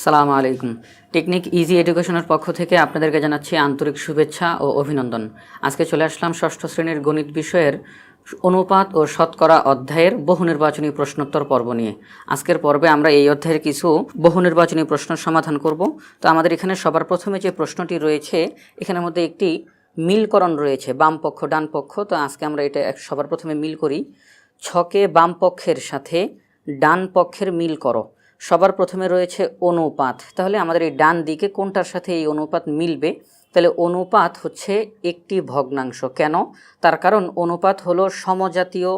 আসসালামু আলাইকুম। Technique easy এডুকেশনের পক্ষ থেকে আপনাদেরকে জানাচ্ছি আন্তরিক শুভেচ্ছা ও অভিনন্দন। আজকে চলে আসলাম ষষ্ঠ শ্রেণির গণিত বিষয়ের অনুপাত ও শতকরা অধ্যায়ের বহু নির্বাচনী প্রশ্নোত্তর পর্ব নিয়ে। আজকের পর্বে আমরা এই অধ্যায়ের কিছু বহু নির্বাচনী প্রশ্ন সমাধান করব। তো আমাদের এখানে সবার প্রথমে যে প্রশ্নটি রয়েছে, এখানের মধ্যে একটি মিলকরণ রয়েছে, বাম পক্ষ, ডান পক্ষ। তো আজকে আমরা এটা সবার প্রথমে মিল করি। ছকে বাম পক্ষের সাথে ডান পক্ষের মিল করো। সবার প্রথমে রয়েছে অনুপাত। তাহলে আমাদের এই ডান দিকে কোনটার সাথে এই অনুপাত মিলবে? তাহলে অনুপাত হচ্ছে একটি ভগ্নাংশ। কেন? তার কারণ অনুপাত হলো সমজাতীয়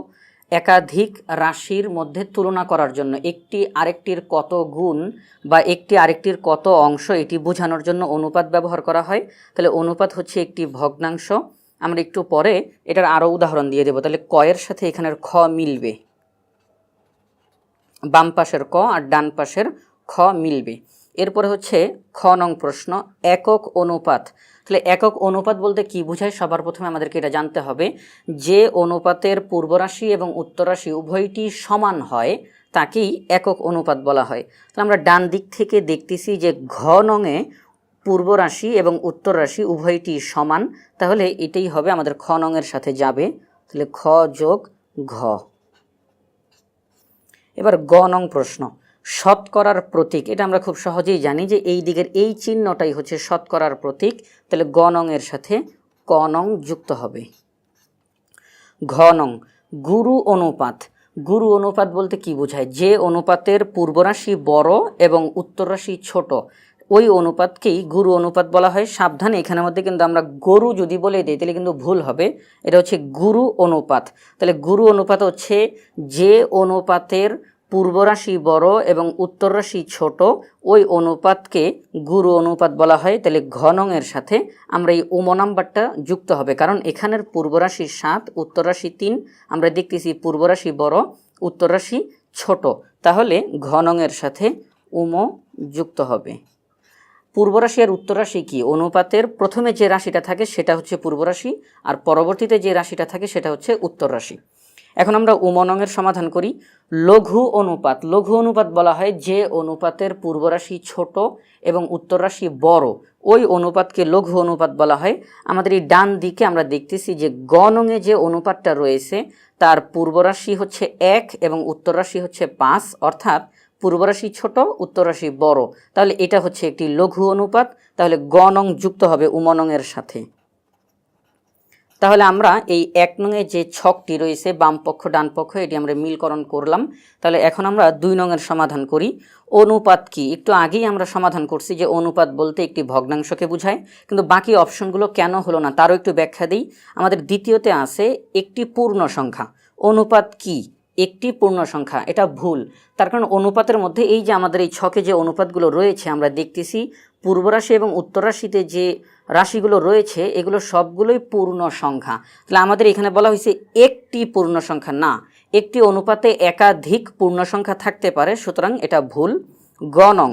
একাধিক রাশির মধ্যে তুলনা করার জন্য। একটি আরেকটির কত গুণ বা একটি আরেকটির কত অংশ, এটি বোঝানোর জন্য অনুপাত ব্যবহার করা হয়। তাহলে অনুপাত হচ্ছে একটি ভগ্নাংশ। আমরা একটু পরে এটার আরও উদাহরণ দিয়ে দেবো। তাহলে কয়ের সাথে এখানের খ মিলবে। বাম পাশের ক আর ডান পাশের খ মিলবে। এরপরে হচ্ছে খ নং প্রশ্ন, একক অনুপাত। তাহলে একক অনুপাত বলতে কি বোঝায়? সবার প্রথমে আমাদেরকে এটা জানতে হবে যে অনুপাতের পূর্বরাশি এবং উত্তরাশি উভয়টি সমান হয়, তাকেই একক অনুপাত বলা হয়। তাহলে আমরা ডান দিক থেকে দেখতেছি যে ঘ নংয়ে পূর্ব রাশি এবং উত্তর রাশি উভয়টি সমান, তাহলে এটাই হবে আমাদের খ নংয়ের সাথে যাবে। তাহলে খ যোগ ঘ। এবার গণং প্রশ্ন, শতকরার প্রতীক। এটা আমরা খুব সহজেই জানি যে এই দিকের এই চিহ্নটাই হচ্ছে শতকরার প্রতীক। তাহলে গ নং এর সাথে ক নং যুক্ত হবে। ঘ নং, গুরু অনুপাত। গুরু অনুপাত বলতে কি বোঝায়? যে অনুপাতের পূর্বরাশি বড় এবং উত্তররাশি ছোট। ওই অনুপাতকেই গুরু অনুপাত বলা হয়। সাবধানে এখানের মধ্যে কিন্তু আমরা গরু যদি বলে দিই, তাহলে কিন্তু ভুল হবে। এটা হচ্ছে গুরু অনুপাত। তাহলে গুরু অনুপাত হচ্ছে যে অনুপাতের পূর্বরাশি বড় এবং উত্তর রাশি ছোট, ওই অনুপাতকে গুরু অনুপাত বলা হয়। তাহলে ঘনং এর সাথে আমরা এই উম নাম্বারটা যুক্ত হবে। কারণ এখানের পূর্বরাশি সাত উত্তর রাশি তিন, আমরা দেখতেছি পূর্বরাশি বড় উত্তর রাশি ছোট। তাহলে ঘনং এর সাথে উম যুক্ত হবে। পূর্ব রাশি আর উত্তর রাশি কি? অনুপাতের প্রথমে যে রাশিটা থাকে সেটা হচ্ছে পূর্ব রাশি, আর পরবর্তীতে যে রাশিটা থাকে সেটা হচ্ছে উত্তর রাশি। এখন আমরা উমনঙের সমাধান করি। লঘু অনুপাত। লঘু অনুপাত বলা হয় যে অনুপাতের পূর্ব রাশি ছোট এবং উত্তর রাশি বড়। ওই অনুপাতকে লঘু অনুপাত বলা হয়। আমাদের এই ডান দিকে আমরা দেখতেছি যে গণঙে যে অনুপাতটা রয়েছে, তার পূর্ব রাশি হচ্ছে এক এবং উত্তর রাশি হচ্ছে পাঁচ। অর্থাৎ পূর্ব রাশি ছোট, উত্তর রাশি বড়। তাহলে এটা হচ্ছে একটি লঘু অনুপাত। তাহলে গণং যুক্ত হবে উমনঙের সাথে। তাহলে আমরা এই এক নঙে যে ছকটি রয়েছে, বাম পক্ষ, ডান পক্ষ, এটি আমরা মিলকরণ করলাম। তাহলে এখন আমরা দুই নঙের সমাধান করি। অনুপাত কি? একটু আগেই আমরা সমাধান করছি যে অনুপাত বলতে একটি ভগ্নাংশকে বোঝায়। কিন্তু বাকি অপশনগুলো কেন হলো না, তারও একটু ব্যাখ্যা দিই। আমাদের দ্বিতীয়তে আছে একটি পূর্ণ সংখ্যা। অনুপাত কি? একটি পূর্ণ সংখ্যা, এটা ভুল। তার কারণ অনুপাতের মধ্যে এই যে আমাদের এই ছকে যে অনুপাতগুলো রয়েছে, আমরা দেখতেছি পূর্বরাশি এবং উত্তরাশিতে যে রাশিগুলো রয়েছে, এগুলো সবগুলোই পূর্ণ সংখ্যা। তাহলে আমাদের এখানে বলা হয়েছে একটি পূর্ণ সংখ্যা, না। একটি অনুপাতে একাধিক পূর্ণ সংখ্যা থাকতে পারে, সুতরাং এটা ভুল। গণং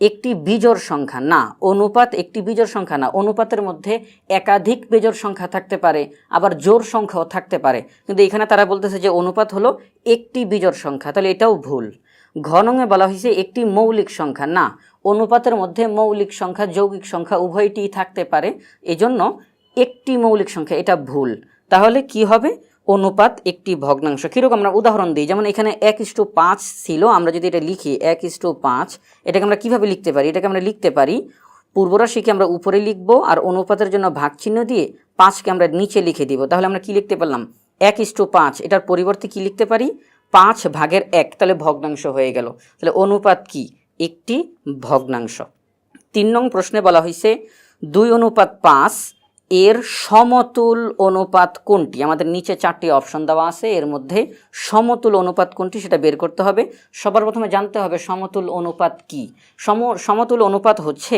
একটি বিজোড় সংখ্যা, না, অনুপাত একটি বিজোড় সংখ্যা না, অনুপাতের মধ্যে একাধিক বিজোড় সংখ্যা থাকতে পারে, আবার জোর সংখ্যাও থাকতে পারে। কিন্তু এখানে তারা বলতেছে যে অনুপাত হলো একটি বিজোড় সংখ্যা, তাহলে এটাও ভুল। ঘনঙে বলা হয়েছে একটি মৌলিক সংখ্যা, না, অনুপাতের মধ্যে মৌলিক সংখ্যা, যৌগিক সংখ্যা উভয়টিই থাকতে পারে, এজন্য একটি মৌলিক সংখ্যা, এটা ভুল। তাহলে কি হবে? অনুপাত একটি ভগ্নাংশ। কীরকম আমরা উদাহরণ দিই? যেমন এখানে এক ইস্টু পাঁচ ছিল, আমরা যদি এটা লিখি, এক ইস্টু পাঁচ, এটাকে আমরা কীভাবে লিখতে পারি? এটাকে আমরা লিখতে পারি পূর্বরাশিকে আমরা উপরে লিখব আর অনুপাতের জন্য ভাগ চিহ্ন দিয়ে পাঁচকে আমরা নিচে লিখে দিব। তাহলে আমরা কি লিখতে পারলাম? এক ইস্টু পাঁচ, এটার পরিবর্তে কি লিখতে পারি? পাঁচ ভাগের এক, তাহলে ভগ্নাংশ হয়ে গেল। তাহলে অনুপাত কি? একটি ভগ্নাংশ। তিন নং প্রশ্নে বলা হয়েছে দুই অনুপাত পাঁচ এর সমতুল অনুপাত কোনটি? আমাদের নিচে চারটি অপশন দেওয়া আছে, এর মধ্যে সমতুল অনুপাত কোনটি সেটা বের করতে হবে। সবার প্রথমে জানতে হবে সমতুল অনুপাত কি। সম, সমতুল অনুপাত হচ্ছে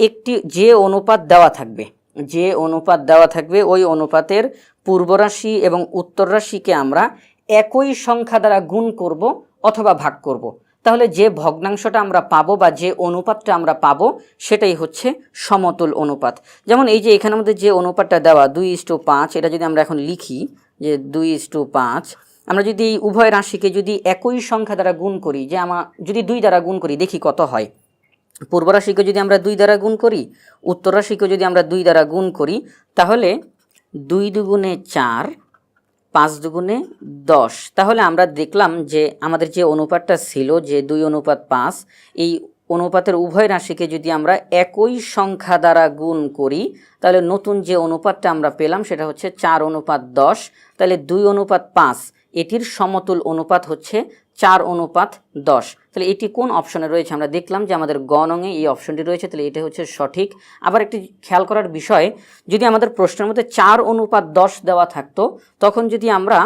একটি যে অনুপাত দেওয়া থাকবে, যে অনুপাত দেওয়া থাকবে ওই অনুপাতের পূর্বরাশি এবং উত্তর রাশিকে আমরা একই সংখ্যা দ্বারা গুণ করব অথবা ভাগ করব। তাহলে যে ভগ্নাংশটা আমরা পাবো বা যে অনুপাতটা আমরা পাবো সেটাই হচ্ছে সমতুল অনুপাত। যেমন এই যে এখানের মধ্যে যে অনুপাতটা দেওয়া, দুই ইস্টু পাঁচ, এটা যদি আমরা এখন লিখি যে দুই ইস্টু পাঁচ, আমরা যদি উভয় রাশিকে যদি একই সংখ্যা দ্বারা গুণ করি, যে আমার যদি দুই দ্বারা গুণ করি, দেখি কত হয়। পূর্ব রাশিকে যদি আমরা দুই দ্বারা গুণ করি, উত্তর রাশিকে যদি আমরা দুই দ্বারা গুণ করি, তাহলে দুই দুগুণে চার পাঁচ দুগুণে দশ। তাহলে আমরা দেখলাম যে আমাদের যে অনুপাতটা ছিল, যে দুই অনুপাত পাঁচ, এই অনুপাতের উভয় রাশিকে যদি আমরা একই সংখ্যা দ্বারা গুণ করি, তাহলে নতুন যে অনুপাতটা আমরা পেলাম সেটা হচ্ছে চার অনুপাত দশ। তাহলে দুই অনুপাত পাঁচ এটির সমতুল অনুপাত হচ্ছে চার অনুপাত দশ। তাহলে এটি কোন অপশনে রয়েছে? আমরা দেখলাম যে আমাদের গণঙে এই অপশনটি রয়েছে, তাহলে এটা হচ্ছে সঠিক। আবার একটি খেয়াল করার বিষয়, যদি আমাদের প্রশ্নের মধ্যে চার অনুপাত দশ দেওয়া থাকতো, তখন যদি আমরা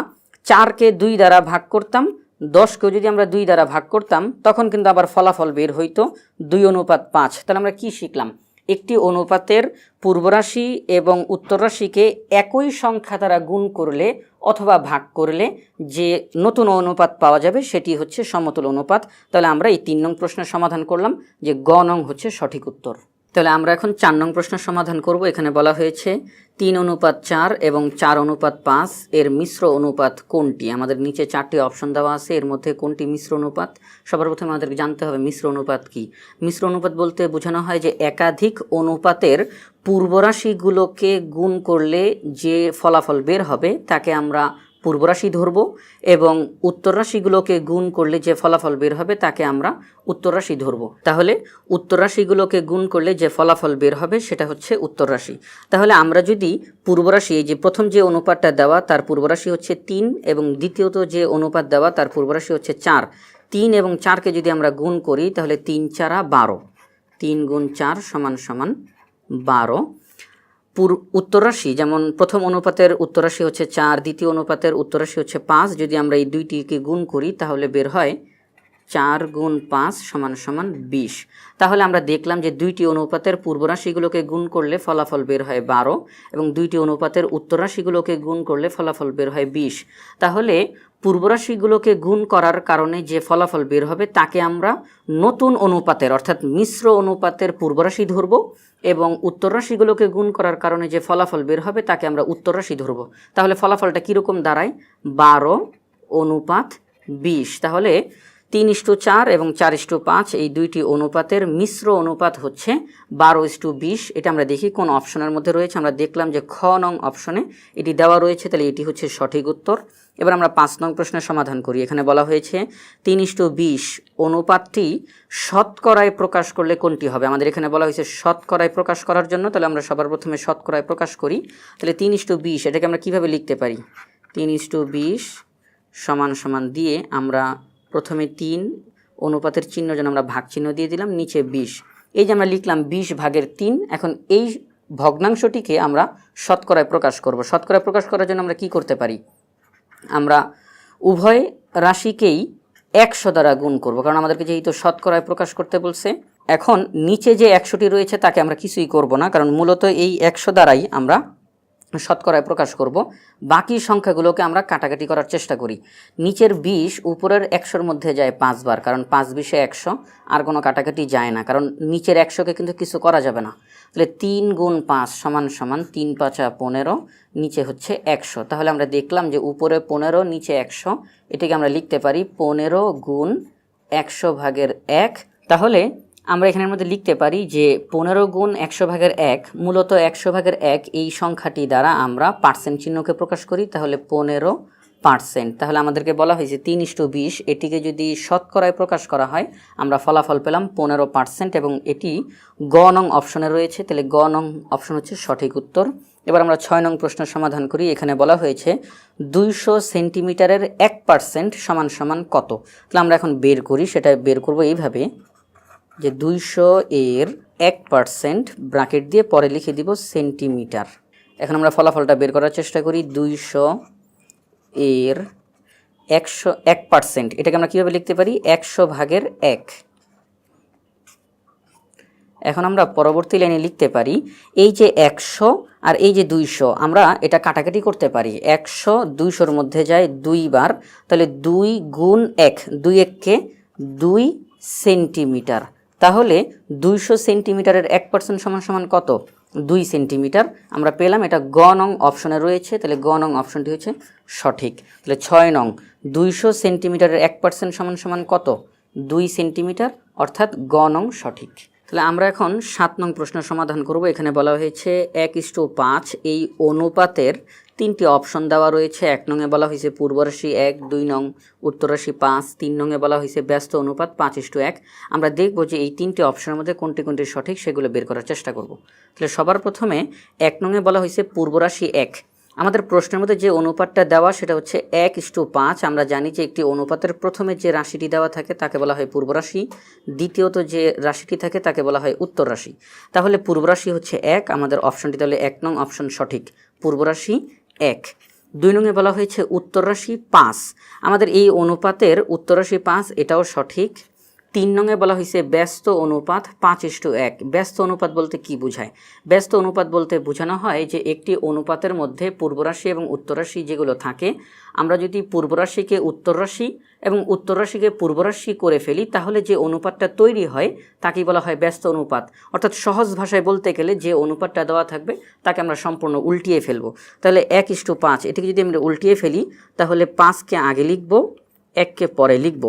চারকে দুই দ্বারা ভাগ করতাম, দশকেও যদি আমরা দুই দ্বারা ভাগ করতাম, তখন কিন্তু আবার ফলাফল বের হইতো দুই অনুপাত পাঁচ। তাহলে আমরা কি শিখলাম? একটি অনুপাতের পূর্বরাশি এবং উত্তররাশিকে একই সংখ্যা দ্বারা গুণ করলে অথবা ভাগ করলে যে নতুন অনুপাত পাওয়া যাবে সেটি হচ্ছে সমতল অনুপাত। তাহলে আমরা এই তিন নং প্রশ্নের সমাধান করলাম যে গ নং হচ্ছে সঠিক উত্তর। তাহলে আমরা এখন চার নং প্রশ্নের সমাধান করব। এখানে বলা হয়েছে তিন অনুপাত চার এবং চার অনুপাত পাঁচ, এর মিশ্র অনুপাত কোনটি? আমাদের নিচে চারটি অপশন দেওয়া আছে, এর মধ্যে কোনটি মিশ্র অনুপাত? সবার প্রথমে আমাদেরকে জানতে হবে মিশ্র অনুপাত কি? মিশ্র অনুপাত বলতে বোঝানো হয় যে একাধিক অনুপাতের পূর্বরাশিগুলোকে গুণ করলে যে ফলাফল বের হবে, তাকে আমরা পূর্বরাশি ধরব এবং উত্তর রাশিগুলোকে গুণ করলে যে ফলাফল বের হবে তাকে আমরা উত্তর রাশি ধরব। তাহলে উত্তর রাশিগুলোকে গুণ করলে যে ফলাফল বের হবে সেটা হচ্ছে উত্তর রাশি তাহলে আমরা যদি পূর্বরাশি, এই যে প্রথম যে অনুপাতটা দেওয়া তার পূর্বরাশি হচ্ছে তিন এবং দ্বিতীয়ত যে অনুপাত দেওয়া তার পূর্বরাশি হচ্ছে চার। তিন এবং চারকে যদি আমরা গুণ করি তাহলে তিন চারা বারো। তিন গুণ চার সমান সমান বারো। পূর উত্তরাশি যেমন প্রথম অনুপাতের উত্তরাশি হচ্ছে চার, দ্বিতীয় অনুপাতের উত্তরাশি হচ্ছে পাঁচ। যদি আমরা এই দুইটিকে গুণ করি, তাহলে বের হয় চার গুণ পাঁচ সমান সমান বিশ। তাহলে আমরা দেখলাম যে দুইটি অনুপাতের পূর্বরাশিগুলোকে গুণ করলে ফলাফল বের হয় বারো এবং দুইটি অনুপাতের উত্তরাশিগুলোকে গুণ করলে ফলাফল বের হয় বিশ। তাহলে পূর্বরাশিগুলোকে গুণ করার কারণে যে ফলাফল বের হবে, তাকে আমরা নতুন অনুপাতের অর্থাৎ মিশ্র অনুপাতের পূর্বরাশি ধরব এবং উত্তর রাশিগুলোকে গুণ করার কারণে যে ফলাফল বের হবে, তাকে আমরা উত্তর রাশি ধরব। তাহলে ফলাফলটা কীরকম দাঁড়ায়? বারো অনুপাত বিশ। তাহলে তিন ইস্টু চার এবং চার ইস্টু পাঁচ এই দুইটি অনুপাতের মিশ্র অনুপাত হচ্ছে বারো ইস্টু বিশ। এটা আমরা দেখি কোন অপশনের মধ্যে রয়েছে। আমরা দেখলাম যে খ নং অপশনে এটি দেওয়া রয়েছে, তাহলে এটি হচ্ছে সঠিক উত্তর। এবার আমরা পাঁচ নং প্রশ্নের সমাধান করি। এখানে বলা হয়েছে তিন ইস্টু বিশ অনুপাতটি শতকরায় প্রকাশ করলে কোনটি হবে? আমাদের এখানে বলা হয়েছে শতকরায় প্রকাশ করার জন্য। তাহলে আমরা সবার প্রথমে শতকরায় প্রকাশ করি। তাহলে তিন ইস্টু বিশ, এটাকে আমরা কীভাবে লিখতে পারি? তিন ইস্টু বিশ সমান সমান দিয়ে আমরা প্রথমে তিন, অনুপাতের চিহ্ন যেন আমরা ভাগ চিহ্ন দিয়ে দিলাম, নিচে বিশ। এই যে আমরা লিখলাম বিশ ভাগের তিন, এখন এই ভগ্নাংশটিকে আমরা শতকরায় প্রকাশ করব। শতকরায় প্রকাশ করার জন্য আমরা কি করতে পারি? আমরা উভয় রাশিকেই একশো দ্বারা গুণ করব, কারণ আমাদেরকে যেহেতু শতকরায় প্রকাশ করতে বলছে, এখন নিচে যে একশোটি রয়েছে তাকে আমরা কিছুই করব না, কারণ মূলত এই একশো দ্বারাই আমরা শতকরায় প্রকাশ করব। বাকি সংখ্যাগুলোকে আমরা কাটাকাটি করার চেষ্টা করি। নিচের বিশ, উপরের একশোর মধ্যে যায় পাঁচবার, কারণ পাঁচ বিশে একশো, আর কোনো কাটাকাটি যায় না, কারণ নিচের একশোকে কিন্তু কিছু করা যাবে না। তাহলে তিন গুণ পাঁচ সমান সমান তিন পাঁচা পনেরো, নিচে হচ্ছে একশো। তাহলে আমরা দেখলাম যে উপরে পনেরো, নিচে একশো, এটাকে আমরা লিখতে পারি পনেরো গুণ একশো ভাগের এক। তাহলে আমরা এখানের মধ্যে লিখতে পারি যে পনেরো গুণ একশো ভাগের এক, মূলত একশো ভাগের এক এই সংখ্যাটি দ্বারা আমরা পার্সেন্ট চিহ্নকে প্রকাশ করি, তাহলে পনেরো পার্সেন্ট। তাহলে আমাদেরকে বলা হয়েছে তিন ইস্টু বিশ, এটিকে যদি শতকরায় প্রকাশ করা হয়, আমরা ফলাফল পেলাম পনেরো পার্সেন্ট এবং এটি গ নং অপশনে রয়েছে, তাহলে গ নং অপশন হচ্ছে সঠিক উত্তর। এবার আমরা ছয় নং প্রশ্নের সমাধান করি, এখানে বলা হয়েছে দুইশো সেন্টিমিটারের এক পার্সেন্ট সমান সমান কত? তাহলে আমরা এখন বের করি, সেটা বের করব এইভাবে। যে দুইশো এর এক পার্সেন্ট ব্রাকেট দিয়ে পরে লিখে দিব সেন্টিমিটার। এখন আমরা ফলাফলটা বের করার চেষ্টা করি। দুইশো এর একশো এক পার্সেন্ট। এটাকে আমরা কীভাবে লিখতে পারি? একশো ভাগের এক। এখন আমরা পরবর্তী লাইনে লিখতে পারি, এই যে একশো আর এই যে দুইশো, আমরা এটা কাটাকাটি করতে পারি। একশো দুইশোর মধ্যে যায় দুইবার তাহলে দুই গুণ এক, দুই এককে দুই সেন্টিমিটার। তাহলে দুইশো সেন্টিমিটারের এক পার্সেন্ট সমান সমান কত? দুই সেন্টিমিটার। আমরা পেলাম এটা গ নং অপশনে রয়েছে। তাহলে গ নং অপশনটি হচ্ছে সঠিক। তাহলে ছয় নং, দুইশো সেন্টিমিটারের এক পার্সেন্ট সমান সমান কত? দুই সেন্টিমিটার, অর্থাৎ গ নং সঠিক। তাহলে আমরা এখন সাত নং প্রশ্ন সমাধান করব। এখানে বলা হয়েছে এক ইস্টু পাঁচ এই অনুপাতের তিনটি অপশন দেওয়া রয়েছে। এক নংয়ে বলা হয়েছে পূর্বরাশি এক, দুই নং উত্তরাশি পাঁচ, তিন নংয়ে বলা হয়েছে ব্যস্ত অনুপাত পাঁচ ইস্টু এক। আমরা দেখব যে এই তিনটি অপশনের মধ্যে কোনটি কোনটি সঠিক সেগুলো বের করার চেষ্টা করব। তাহলে সবার প্রথমে এক নংয়ে বলা হয়েছে পূর্বরাশি এক। আমাদের প্রশ্নের মধ্যে যে অনুপাতটা দেওয়া সেটা হচ্ছে এক ইস্টু পাঁচ। আমরা জানি যে একটি অনুপাতের প্রথমে যে রাশিটি দেওয়া থাকে তাকে বলা হয় পূর্ব রাশি। দ্বিতীয়ত যে রাশিটি থাকে তাকে বলা হয় উত্তর রাশি। তাহলে পূর্বরাশি হচ্ছে এক। আমাদের অপশনটি তাহলে এক নং অপশন সঠিক। পূর্ব রাশি এক। দুই নংয়ে বলা হয়েছে উত্তর রাশি পাঁচ। আমাদের এই অনুপাতের উত্তর রাশি পাঁচ, এটাও সঠিক। তিন নংয়ে বলা হয়েছে ব্যস্ত অনুপাত পাঁচ ইস্টু এক। ব্যস্ত অনুপাত বলতে কি বোঝায়? ব্যস্ত অনুপাত বলতে বোঝানো হয় যে একটি অনুপাতের মধ্যে পূর্বরাশি এবং উত্তরাশি যেগুলো থাকে, আমরা যদি পূর্বরাশিকে উত্তররাশি এবং উত্তর রাশিকে পূর্বরাশি করে ফেলি, তাহলে যে অনুপাতটা তৈরি হয়, তাকেই বলা হয় ব্যস্ত অনুপাত। অর্থাৎ সহজ ভাষায় বলতে গেলে যে অনুপাতটা দেওয়া থাকবে, তাকে আমরা সম্পূর্ণ উল্টিয়ে ফেলব। তাহলে এক ইস্টু পাঁচ, এটিকে যদি আমরা উল্টিয়ে ফেলি, তাহলে পাঁচকে আগে লিখব, এককে পরে লিখব।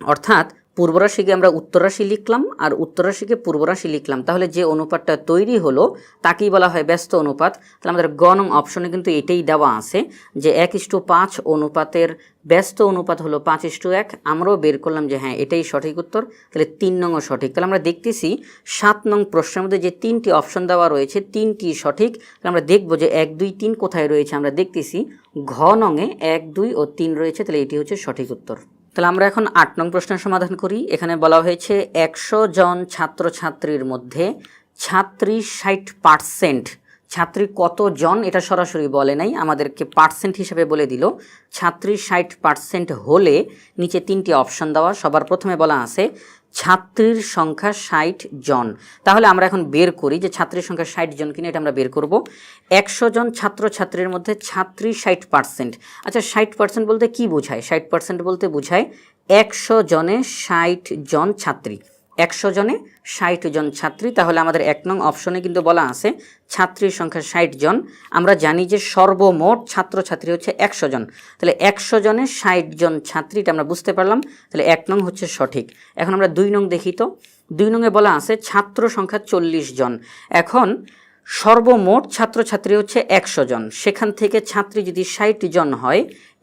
অর্থাৎ পূর্বরাশিকে আমরা উত্তরাশি লিখলাম আর উত্তরাশিকে পূর্বরাশি লিখলাম। তাহলে যে অনুপাতটা তৈরি হলো, তাকেই বলা হয় ব্যস্ত অনুপাত। তাহলে আমাদের গ নং অপশনে কিন্তু এটাই দেওয়া আছে যে এক ইস্টু পাঁচ অনুপাতের ব্যস্ত অনুপাত হলো পাঁচ ইস্টু এক। আমরাও বের করলাম যে হ্যাঁ এটাই সঠিক উত্তর। তাহলে তিন নংও সঠিক। তাহলে আমরা দেখতেছি সাত নং প্রশ্নের মধ্যে যে তিনটি অপশন দেওয়া রয়েছে, তিনটি সঠিক। তাহলে আমরা দেখব যে এক, দুই, তিন কোথায় রয়েছে? আমরা দেখতেছি ঘ নংয়ে এক, দুই ও তিন রয়েছে। তাহলে এটি হচ্ছে সঠিক উত্তর। তাহলে আমরা এখন আট নং প্রশ্নের সমাধান করি। এখানে বলা হয়েছে একশো জন ছাত্রছাত্রীর মধ্যে ছাত্রী ষাট পার্সেন্ট, ছাত্রী কতজন এটা সরাসরি বলে নাই, আমাদেরকে পার্সেন্ট হিসেবে বলে দিল। ছাত্রী ষাট পার্সেন্ট হলে নিচে তিনটি অপশন দেওয়া, সবার প্রথমে বলা আছে ছাত্রীর সংখ্যা ষাট জন। তাহলে আমরা এখন বের করি যে ছাত্রীর সংখ্যা ষাট জন কিনা, এটা আমরা বের করব। একশো জন ছাত্র ছাত্রীর মধ্যে ছাত্রী ষাট পার্সেন্ট আচ্ছা ষাট পার্সেন্ট বলতে কি বোঝায়? ষাট পার্সেন্ট বলতে বোঝায় একশো জনে ষাট জন ছাত্রী। একশো জনে, ষাট জন ছাত্রী। তাহলে আমাদের এক নং অপশনে কিন্তু বলা আছে, ছাত্রীর সংখ্যা ষাট জন। আমরা জানি যে সর্বমোট ছাত্রছাত্রী হচ্ছে একশো জন। তাহলে একশো জনে, ষাট জন ছাত্রীটা আমরা বুঝতে পারলাম। তাহলে এক নং হচ্ছে সঠিক। এখন আমরা দুই নং দেখি তো। দুই নংয়ে বলা আছে, ছাত্র সংখ্যা চল্লিশ জন। এখন সর্বমোট ছাত্রছাত্রী হচ্ছে একশো জন। সেখান থেকে ছাত্রী যদি ষাট জন হয়,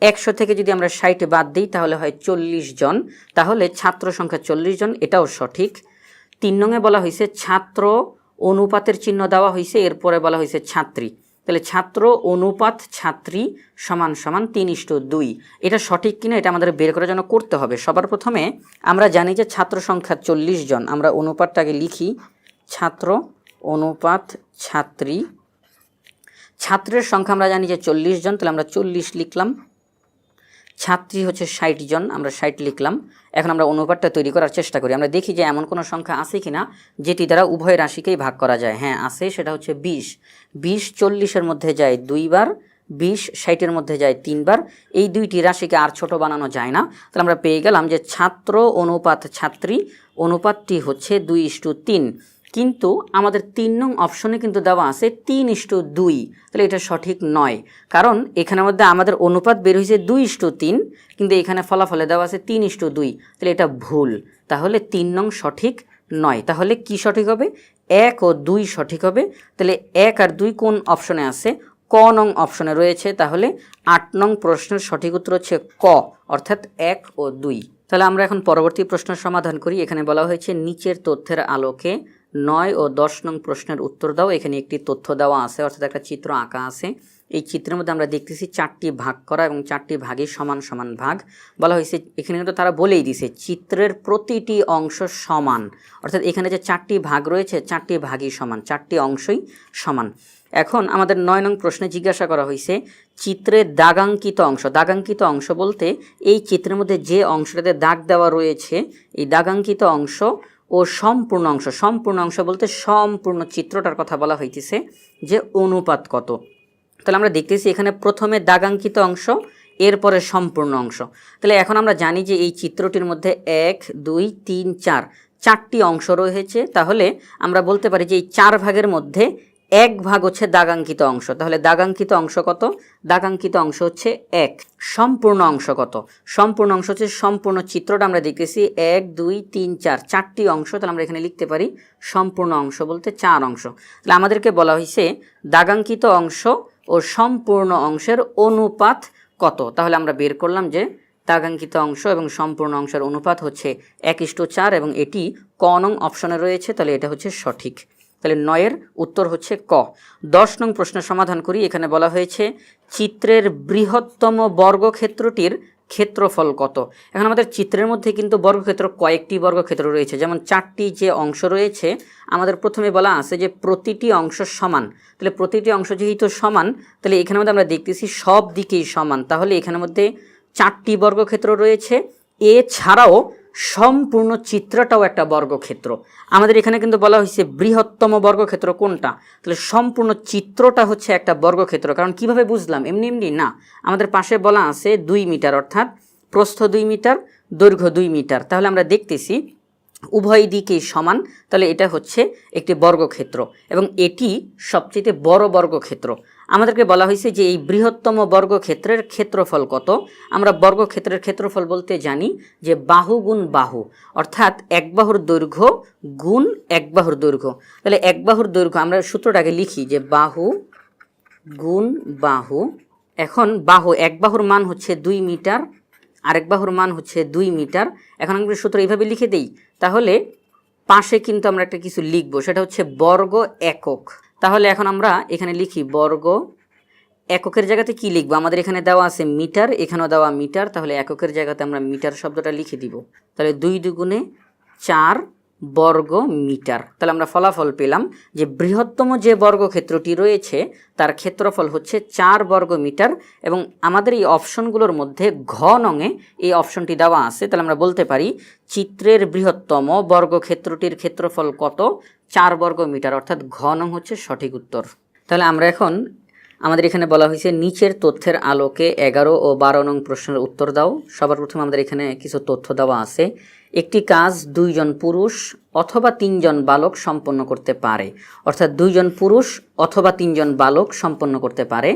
একশো থেকে যদি আমরা ষাট বাদ দিই, তাহলে হয় চল্লিশ জন। তাহলে ছাত্র সংখ্যা চল্লিশ জন, এটাও সঠিক। তিন নংয়ে বলা হয়েছে ছাত্র অনুপাতের চিহ্ন দেওয়া হয়েছে এরপরে বলা হয়েছে ছাত্রী। তাহলে ছাত্র অনুপাত ছাত্রী সমান সমান তিন ইষ্ট দুই। এটা সঠিক কিনা, এটা আমাদের বের করার জন্য করতে হবে। সবার প্রথমে আমরা জানি যে ছাত্র সংখ্যা চল্লিশ জন। আমরা অনুপাতটাকে লিখি, ছাত্র অনুপাত ছাত্রী। ছাত্রের সংখ্যা আমরা জানি যে চল্লিশ জন, তাহলে আমরা চল্লিশ লিখলাম। ছাত্রী হচ্ছে ষাট জন, আমরা ষাট লিখলাম। এখন আমরা অনুপাতটা তৈরি করার চেষ্টা করি। আমরা দেখি যে এমন কোনো সংখ্যা আছে কিনা যেটি দ্বারা উভয় রাশিকেই ভাগ করা যায়। হ্যাঁ আছে, সেটা হচ্ছে বিশ। বিশ চল্লিশের মধ্যে যায় দুইবার, বিশ ষাটের মধ্যে যায় তিনবার। এই দুইটি রাশিকে আর ছোট বানানো যায় না। তাহলে আমরা পেয়ে গেলাম যে ছাত্র অনুপাত ছাত্রী, অনুপাতটি হচ্ছে দুই ইস্টু তিন। কিন্তু আমাদের তিন নং অপশনে কিন্তু দেওয়া আছে তিন ইস্টু দুই। তাহলে এটা সঠিক নয়। কারণ এখানের মধ্যে আমাদের অনুপাত বের হয়েছে দুই ইস্টু তিন, কিন্তু এখানে ফলাফলে দেওয়া আছে তিন ইস্টু দুই। তাহলে এটা ভুল। তাহলে তিন নং সঠিক নয়। তাহলে কি সঠিক হবে? এক ও দুই সঠিক হবে। তাহলে এক আর দুই কোন অপশনে আছে? ক নং অপশনে রয়েছে। তাহলে আট নং প্রশ্নের সঠিক উত্তর হচ্ছে ক, অর্থাৎ এক ও দুই। তাহলে আমরা এখন পরবর্তী প্রশ্নের সমাধান করি। এখানে বলা হয়েছে নিচের তথ্যের আলোকে নয় ও দশ নং প্রশ্নের উত্তর দাও। এখানে একটি তথ্য দেওয়া আছে, অর্থাৎ একটা চিত্র আঁকা আছে। এই চিত্রের মধ্যে আমরা দেখতেছি চারটি ভাগ করা এবং চারটি ভাগে সমান সমান ভাগ। বলা হয়েছে, এখানে কিন্তু তারা বলেই দিছে চিত্রের প্রতিটি অংশ সমান। অর্থাৎ এখানে যে চারটি ভাগ রয়েছে, চারটি ভাগই সমান, চারটি অংশই সমান। এখন আমাদের নয় নং প্রশ্নে জিজ্ঞাসা করা হয়েছে চিত্রে দাগাঙ্কিত অংশ দাগাঙ্কিত অংশ বলতে এই চিত্রের মধ্যে যে অংশটাতে দাগ দেওয়া রয়েছে, এই দাগাঙ্কিত অংশ ও সম্পূর্ণ অংশ সম্পূর্ণ অংশ বলতে সম্পূর্ণ চিত্রটার কথা বলা হইতেছে যে অনুপাত কত। তাহলে আমরা দেখতেছি এখানে প্রথমে দাগাঙ্কিত অংশ, এরপরে সম্পূর্ণ অংশ। তাহলে এখন আমরা জানি যে এই চিত্রটির মধ্যে এক, দুই, তিন, চার, চারটি অংশ রয়েছে। তাহলে আমরা বলতে পারি যে এই চার ভাগের মধ্যে এক ভাগ হচ্ছে দাগাঙ্কিত অংশ। তাহলে দাগাঙ্কিত অংশ কত? দাগাঙ্কিত অংশ হচ্ছে এক। সম্পূর্ণ অংশ কত? সম্পূর্ণ অংশ হচ্ছে সম্পূর্ণ চিত্রটা আমরা দেখতেছি। এক, দুই, তিন, চার, চারটি অংশ। তাহলে আমরা এখানে লিখতে পারি সম্পূর্ণ অংশ বলতে চার অংশ। তাহলে আমাদেরকে বলা হয়েছে দাগাঙ্কিত অংশ ও সম্পূর্ণ অংশের অনুপাত কত? তাহলে আমরা বের করলাম যে দাগাঙ্কিত অংশ এবং সম্পূর্ণ অংশের অনুপাত হচ্ছে এক ইস্টু চার এবং এটি ক নং অপশনে রয়েছে। তাহলে এটা হচ্ছে সঠিক। তাহলে নয়ের উত্তর হচ্ছে ক। দশ নং প্রশ্নের সমাধান করি। এখানে বলা হয়েছে, চিত্রের বৃহত্তম বর্গক্ষেত্রটির ক্ষেত্রফল কত? এখন আমাদের চিত্রের মধ্যে কিন্তু বর্গক্ষেত্র কয়েকটি বর্গক্ষেত্র রয়েছে। যেমন চারটি যে অংশ রয়েছে, আমাদের প্রথমে বলা আছে যে প্রতিটি অংশ সমান। তাহলে প্রতিটি অংশ যেহেতু সমান, তাহলে এখানের মধ্যে আমরা দেখতেছি সব দিকেই সমান। তাহলে এখানের মধ্যে চারটি বর্গক্ষেত্র রয়েছে। এছাড়াও সম্পূর্ণ চিত্রটাও একটা বর্গক্ষেত্র। আমাদের এখানে কিন্তু বলা হয়েছে বৃহত্তম বর্গক্ষেত্র কোনটা? তাহলে সম্পূর্ণ চিত্রটা হচ্ছে একটা বর্গক্ষেত্র। কারণ কীভাবে বুঝলাম? এমনি এমনি? না। আমাদের পাশে বলা আছে দুই মিটার, অর্থাৎ প্রস্থ দুই মিটার, দৈর্ঘ্য দুই মিটার। তাহলে আমরা দেখতেছি উভয় দিকেই সমান। তাহলে এটা হচ্ছে একটি বর্গক্ষেত্র। এবং এটি সবচেয়ে বড় বর্গক্ষেত্র। আমাদেরকে বলা হয়েছে যে এই বৃহত্তম বর্গক্ষেত্রের ক্ষেত্রফল কত? আমরা বর্গক্ষেত্রের ক্ষেত্রফল বলতে জানি যে বাহু গুণ বাহু, অর্থাৎ এক বাহুর দৈর্ঘ্য গুণ এক বাহুর দৈর্ঘ্য। তাহলে এক বাহুর দৈর্ঘ্য, আমরা সূত্রটাকে লিখি যে বাহু গুণ বাহু, এখন বাহু, এক বাহুর মান হচ্ছে দুই মিটার, আরেক বাহুর মান হচ্ছে দুই মিটার। এখন আমরা সূত্র এইভাবে লিখে দেই, তাহলে পাশে কিন্তু আমরা একটা কিছু লিখব, সেটা হচ্ছে বর্গ একক। তাহলে এখন আমরা এখানে লিখি বর্গ। এককের জায়গাতে কি লিখব? আমাদের এখানে দেওয়া আছে মিটার, এখানেও দেওয়া মিটার। তাহলে এককের জায়গাতে আমরা মিটার শব্দটা লিখে দিব। তাহলে দুই দুগুণে চার বর্গ মিটার। তাহলে আমরা ফলাফল পেলাম যে বৃহত্তম যে বর্গক্ষেত্রটি রয়েছে, তার ক্ষেত্রফল হচ্ছে চার বর্গ মিটার এবং আমাদের এই অপশনগুলোর মধ্যে ঘ নঙে এই অপশনটি দেওয়া আছে। তাহলে আমরা বলতে পারি, চিত্রের বৃহত্তম বর্গক্ষেত্রটির ক্ষেত্রফল কত? চার বর্গ মিটার, অর্থাৎ ঘ নং হচ্ছে সঠিক উত্তর। তাহলে আমরা এখন আমাদের এখানে বলা হয়েছে, নিচের তথ্যের আলোকে এগারো ও বারো নং প্রশ্নের উত্তর দাও। সবার প্রথমে আমাদের এখানে কিছু তথ্য দেওয়া আছে। একটি কাজ দুইজন পুরুষ অথবা তিনজন বালক সম্পন্ন করতে পারে। অর্থাৎ দুইজন পুরুষ অথবা তিনজন বালক সম্পন্ন করতে পারে।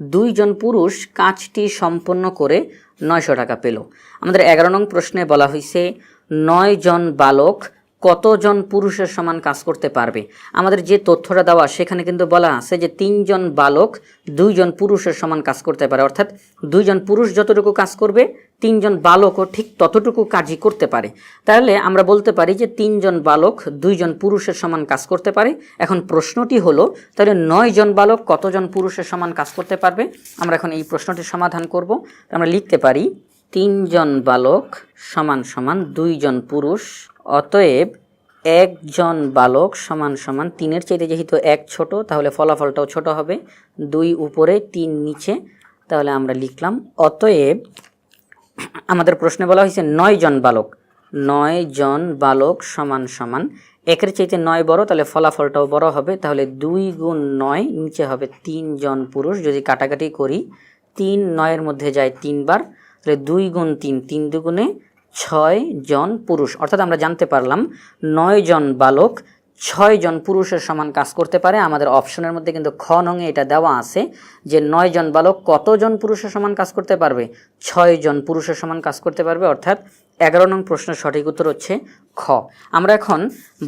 দুইজন পুরুষ কাজটি সম্পন্ন করে নয়শো টাকা পেল। আমাদের এগারো নং প্রশ্নে বলা হয়েছে নয় জন বালক কতজন পুরুষের সমান কাজ করতে পারবে? আমাদের যে তথ্যটা দেওয়া, সেখানে কিন্তু বলা আছে যে তিনজন বালক দুইজন পুরুষের সমান কাজ করতে পারে। অর্থাৎ দুইজন পুরুষ যতটুকু কাজ করবে, তিনজন বালকও ঠিক ততটুকু কাজই করতে পারে। তাহলে আমরা বলতে পারি যে তিনজন বালক দুইজন পুরুষের সমান কাজ করতে পারে। এখন প্রশ্নটি হলো, তাহলে নয় জন বালক কতজন পুরুষের সমান কাজ করতে পারবে? আমরা এখন এই প্রশ্নটির সমাধান করব। আমরা লিখতে পারি, তিনজন বালক সমান সমান দুইজন পুরুষ অতএব একজন বালক সমান সমান তিনের চাইতে যেহেতু এক ছোট, তাহলে ফলাফলটাও ছোট হবে। দুই উপরে, তিন নিচে, তাহলে আমরা লিখলাম, অতএব আমাদের প্রশ্নে বলা হয়েছে নয় জন বালক। নয় জন বালক সমান সমান একের চাইতে নয় বড়, তাহলে ফলাফলটাও বড় হবে। তাহলে দুই গুণ নয়, নিচে হবে তিনজন পুরুষ। যদি কাটাকাটি করি, তিন নয়ের মধ্যে যায় তিনবার, তাহলে দুই গুণ তিন তিন দুগুণে ছয় জন পুরুষ। অর্থাৎ আমরা জানতে পারলাম নয় জন বালক ছয় জন পুরুষের সমান কাজ করতে পারে। আমাদের অপশনের মধ্যে কিন্তু খ নঙে এটা দেওয়া আছে যে নয় জন বালক কতজন পুরুষের সমান কাজ করতে পারবে? ছয় জন পুরুষের সমান কাজ করতে পারবে, অর্থাৎ এগারো নং প্রশ্নের সঠিক উত্তর হচ্ছে খ। আমরা এখন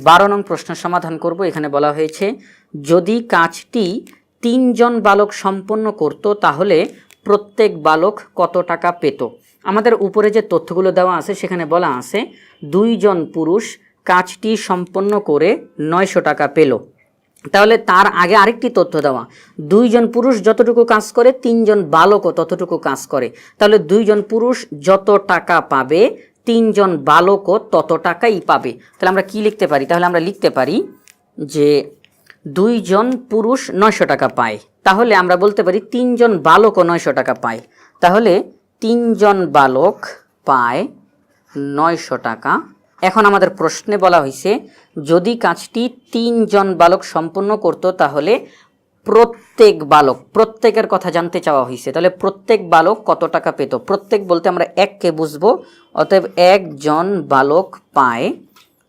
বারো নং প্রশ্নের সমাধান করব। এখানে বলা হয়েছে, যদি কাজটি তিনজন বালক সম্পন্ন করত, তাহলে প্রত্যেক বালক কত টাকা পেত? আমাদের উপরে যে তথ্যগুলো দেওয়া আছে, সেখানে বলা আছে, দুইজন পুরুষ কাজটি সম্পন্ন করে নয়শো টাকা পেল। তাহলে তার আগে আরেকটি তথ্য দেওয়া, দুইজন পুরুষ যতটুকু কাজ করে, তিনজন বালকও ততটুকু কাজ করে। তাহলে দুইজন পুরুষ যত টাকা পাবে, তিনজন বালকও তত টাকাই পাবে। তাহলে আমরা কি লিখতে পারি? তাহলে আমরা লিখতে পারি যে দুইজন পুরুষ নয়শো টাকা পায়। তাহলে আমরা বলতে পারি তিনজন বালকও নয়শো টাকা পায়। তাহলে তিনজন বালক পায় নয়শো টাকা। এখন আমাদের প্রশ্নে বলা হয়েছে, যদি কাজটি তিনজন বালক সম্পন্ন করত, তাহলে প্রত্যেক বালক, প্রত্যেকের কথা জানতে চাওয়া হয়েছে। তাহলে প্রত্যেক বালক কত টাকা পেত? প্রত্যেক বলতে আমরা এককে বুঝব, অতএব একজন বালক পায়,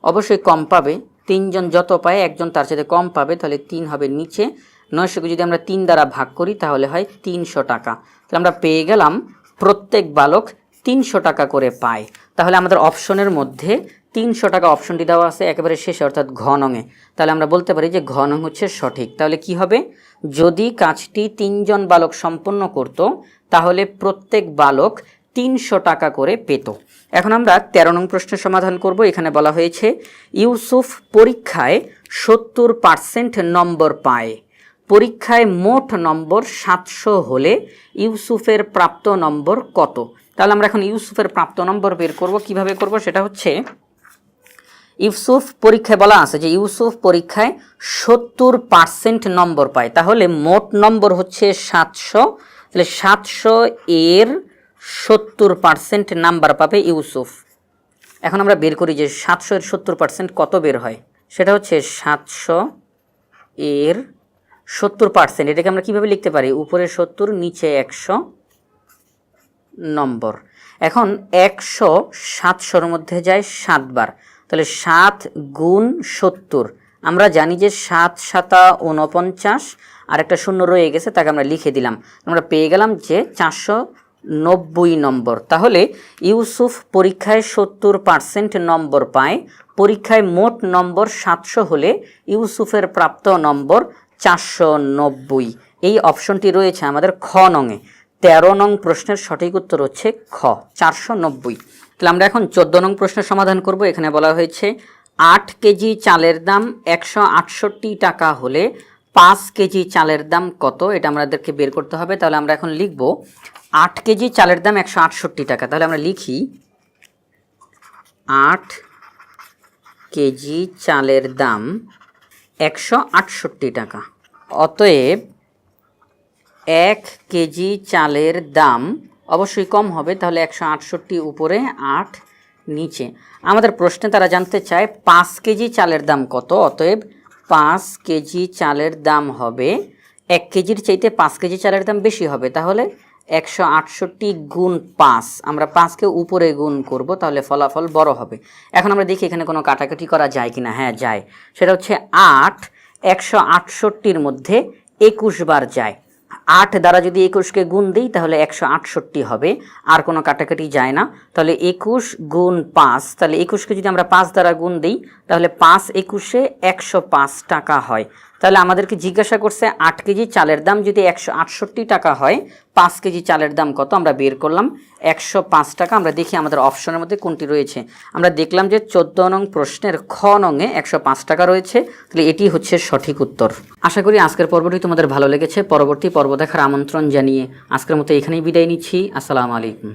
অবশ্যই কম পাবে। তিনজন যত পায়, একজন তার সাথে কম পাবে, তাহলে তিন হবে নিচে। নয়শোকে যদি আমরা তিন দ্বারা ভাগ করি, তাহলে হয় তিনশো টাকা। তাহলে আমরা পেয়ে গেলাম, প্রত্যেক বালক তিনশো টাকা করে পায়। তাহলে আমাদের অপশনের মধ্যে তিনশো টাকা অপশনটি দেওয়া আছে, একেবারে শেষে, অর্থাৎ ঘ নঙে তাহলে আমরা বলতে পারি যে ঘ নং হচ্ছে সঠিক। তাহলে কি হবে? যদি কাজটি তিনজন বালক সম্পন্ন করত, তাহলে প্রত্যেক বালক তিনশো টাকা করে পেত। এখন আমরা তেরো নং প্রশ্নের সমাধান করব। এখানে বলা হয়েছে, ইউসুফ পরীক্ষায় সত্তর পার্সেন্ট নম্বর পায়। পরীক্ষায় মোট নম্বর সাতশো হলে ইউসুফের প্রাপ্ত নম্বর কত? তাহলে আমরা এখন ইউসুফের প্রাপ্ত নম্বর বের করব। কীভাবে করব? সেটা হচ্ছে, ইউসুফ পরীক্ষায় বলা আছে যে, ইউসুফ পরীক্ষায় সত্তর পার্সেন্ট নম্বর পায়। তাহলে মোট নম্বর হচ্ছে সাতশো। তাহলে সাতশো এর সত্তর পার্সেন্ট নাম্বার পাবে ইউসুফ। এখন আমরা বের করি যে সাতশো এর সত্তর পার্সেন্ট কত বের হয়? সেটা হচ্ছে সাতশো এর সত্তর পার্সেন্ট এটাকে আমরা কীভাবে লিখতে পারি? উপরে সত্তর, নিচে একশো নম্বর। এখন একশো সাতশোর মধ্যে যায় সাতবার। তাহলে সাত গুণ সত্তর। আমরা জানি যে সাত সাতা ঊনপঞ্চাশ আর একটা শূন্য রয়ে গেছে, তাকে আমরা লিখে দিলাম। আমরা পেয়ে গেলাম যে চারশো নব্বই নম্বর। তাহলে ইউসুফ পরীক্ষায় সত্তর পার্সেন্ট নম্বর পায়, পরীক্ষায় মোট নম্বর সাতশো হলে ইউসুফের প্রাপ্ত নম্বর চারশো নব্বই। এই অপশনটি রয়েছে আমাদের খ নঙে। তেরো নং প্রশ্নের সঠিক উত্তর হচ্ছে খ, চারশো নব্বই। তাহলে আমরা এখন চোদ্দ নং প্রশ্নের সমাধান করব। এখানে বলা হয়েছে, আট কেজি চালের দাম একশো আটষট্টি টাকা হলে পাঁচ কেজি চালের দাম কত? এটা আমাদেরকে বের করতে হবে। তাহলে আমরা এখন লিখব আট কেজি চালের দাম একশো আটষট্টি টাকা। তাহলে আমরা লিখি, আট কেজি চালের দাম একশো আটষট্টি টাকা। অতএব এক কেজি চালের দাম অবশ্যই কম হবে, তাহলে একশো আটষট্টি উপরে, আট নিচে। আমাদের প্রশ্নে তারা জানতে চায়, পাঁচ কেজি চালের দাম কত? অতএব পাঁচ কেজি চালের দাম হবে, এক কেজির চাইতে পাঁচ কেজি চালের দাম বেশি হবে, তাহলে একশো আটষট্টি গুণ পাঁচ। আমরা পাঁচকে উপরে গুণ করব, তাহলে ফলাফল বড় হবে। এখন আমরা দেখি এখানে কোনো কাটাকাটি করা যায় কি না হ্যাঁ যায়। সেটা হচ্ছে আট, একশো আটষট্টির মধ্যে একুশ বার যায়। আট দ্বারা যদি একুশকে গুণ দিই, তাহলে একশো আটষট্টি হবে। আর কোনো কাটাকাটি যায় না। তাহলে একুশ গুণ পাঁচ। তাহলে একুশকে যদি আমরা পাঁচ দ্বারা গুণ দিই, তাহলে পাঁচ একুশে একশো পাঁচ টাকা হয়। তাহলে আমাদেরকে জিজ্ঞাসা করছে আট কেজি চালের দাম, যদি একশো আটষট্টি টাকা হয়, পাঁচ কেজি চালের দাম কত? আমরা বের করলাম। একশো পাঁচ টাকা। আমরা দেখি আমাদের অপশনের মধ্যে কোনটি রয়েছে। আমরা দেখলাম যে চোদ্দ নং প্রশ্নের খ নংয়ে একশো পাঁচ টাকা রয়েছে। তাহলে এটি হচ্ছে সঠিক উত্তর। আশা করি আজকের পর্বটি তোমাদের ভালো লেগেছে। পরবর্তী পর্ব দেখার আমন্ত্রণ জানিয়ে আজকের মতো এখানেই বিদায় নিচ্ছি। আসসালামু আলাইকুম।